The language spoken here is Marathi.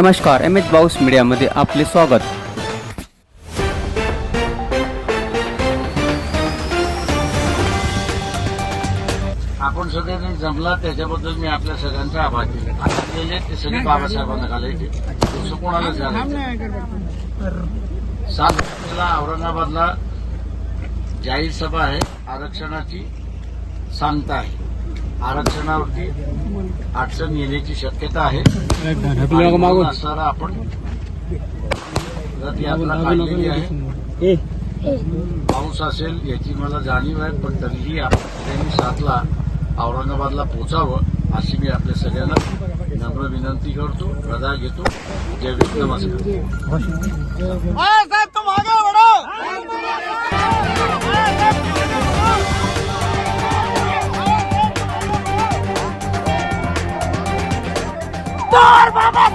नमस्कार एम एच बाऊस मीडियामध्ये आपले स्वागत. आपण सगळ्यांनी जमला त्याच्याबद्दल मी आपल्या सगळ्यांचा आभार केले आता गेले ते सगळे बाबासाहेबांना घालायचे. दुसरं कोणाला झालं सात तारखेला औरंगाबादला जाहीर सभा आहे आरक्षणाची सांगता आहे. आरक्षणावरती अडचण येण्याची शक्यता आहे. असणारा आपण रथयात्रा काढलेली आहे. पाऊस असेल याची मला जाणीव आहे पण तरीही आपण सगळ्यांनी साथला औरंगाबादला पोचावं अशी मी आपल्या सगळ्यांना नम्र विनंती करतो प्रदा घेतो. जय विष्णू नमस्कार बाबा